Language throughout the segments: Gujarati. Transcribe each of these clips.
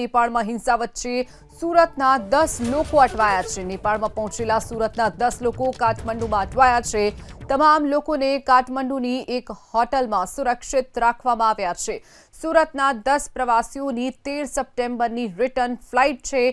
નેપાળમાં હિંસા વચ્ચે સુરતના દસ લોકો અટવાયા છે. નેપાળમાં પહોંચેલા સુરતના દસ લોકો કાઠમંડુમાં અટવાયા છે. તમામ લોકોને કાઠમંડુની એક હોટલમાં સુરક્ષિત રાખવામાં આવ્યા છે. સુરતના દસ પ્રવાસીઓની તેર સપ્ટેમ્બરની રિટર્ન ફ્લાઇટ છે.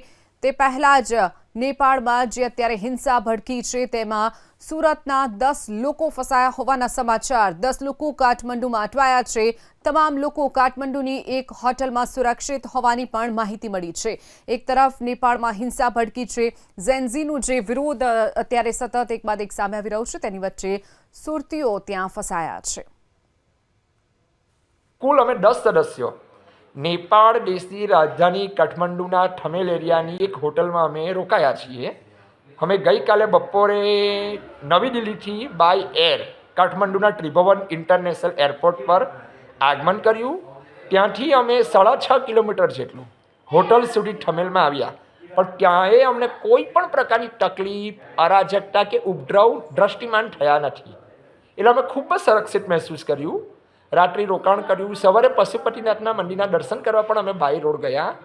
તે પહેલા જ નેપાળમાં જે અત્યારે હિંસા ભડકી છે, તેમાં સુરતના દસ લોકો ફસાયા હોવાના સમાચાર. દસ લોકો કાઠમંડુમાં અટવાયા છે. તમામ લોકો કાઠમંડુની એક હોટલમાં સુરક્ષિત હોવાની પણ માહિતી મળી છે. એક તરફ નેપાળમાં હિંસા ભડકી છે. ઝેન્ઝીનું જે વિરોધ અત્યારે સતત એક બાદ એક સામે આવી રહ્યું છે, તેની વચ્ચે સુરતીઓ ત્યાં ફસાયા છે. કુલ અમે દસ સદસ્યો. નેપાળ દેશની રાજધાની કાઠમંડુના ઠમેલ એરિયાની એક હોટલમાં અમે રોકાયા છીએ. અમે ગઈકાલે બપોરે નવી દિલ્હીથી બાય એર કાઠમંડુના ત્રિભુવન ઇન્ટરનેશનલ એરપોર્ટ પર આગમન કર્યું. ત્યાંથી અમે સાડા છ કિલોમીટર જેટલું હોટલ સુધી ઠમેલમાં આવ્યા. પણ ક્યાંય અમને કોઈ પણ પ્રકારની તકલીફ, અરાજકતા કે ઉપદ્રવ દ્રષ્ટિમાન થયા નથી. એટલે અમે ખૂબ જ સુરક્ષિત મહેસૂસ કર્યું. રાત્રિ રોકાણ કર્યું. સવારે પશુપતિનાથના મંદિરના દર્શન કરવા પણ અમે બાય રોડ ગયા.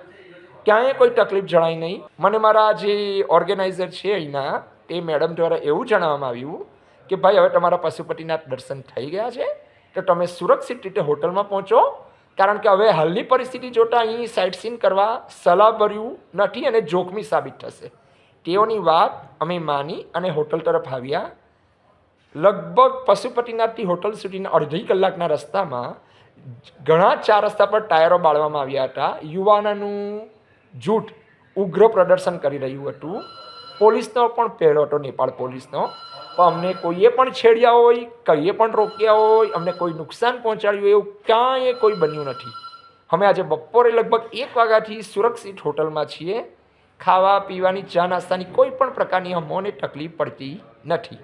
ક્યાંય કોઈ તકલીફ જણાઈ નહીં. મને મારા જે ઓર્ગેનાઇઝર છે અહીંના, તે મેડમ દ્વારા એવું જણાવવામાં આવ્યું કે, ભાઈ, હવે તમારા પશુપતિનાથ દર્શન થઈ ગયા છે. તો તમે સુરક્ષિત રીતે હોટલમાં પહોંચો. કારણ કે હવે હાલની પરિસ્થિતિ જોતાં અહીં સાઇટ સીન કરવા સલાહભર્યું નથી અને જોખમી સાબિત થશે. તેઓની વાત અમે માની અને હોટલ તરફ આવ્યા. લગભગ પશુપતિનાથથી હોટલ સુધીના અડધી કલાકના રસ્તામાં ઘણા ચાર રસ્તા પર ટાયરો બાળવામાં આવ્યા હતા. યુવાનોનું જૂથ ઉગ્ર પ્રદર્શન કરી રહ્યું હતું. પોલીસનો પણ પહેરો હતો, નેપાળ પોલીસનો. પણ અમને કોઈએ પણ છેડ્યા હોય, કઈએ પણ રોક્યા હોય, અમને કોઈ નુકસાન પહોંચાડ્યું હોય એવું ક્યાંય કોઈ બન્યું નથી. અમે આજે બપોરે લગભગ એક વાગ્યાથી સુરક્ષિત હોટલમાં છીએ. ખાવા, પીવાની, ચા, નાસ્તાની કોઈ પણ પ્રકારની અમોને તકલીફ પડતી નથી.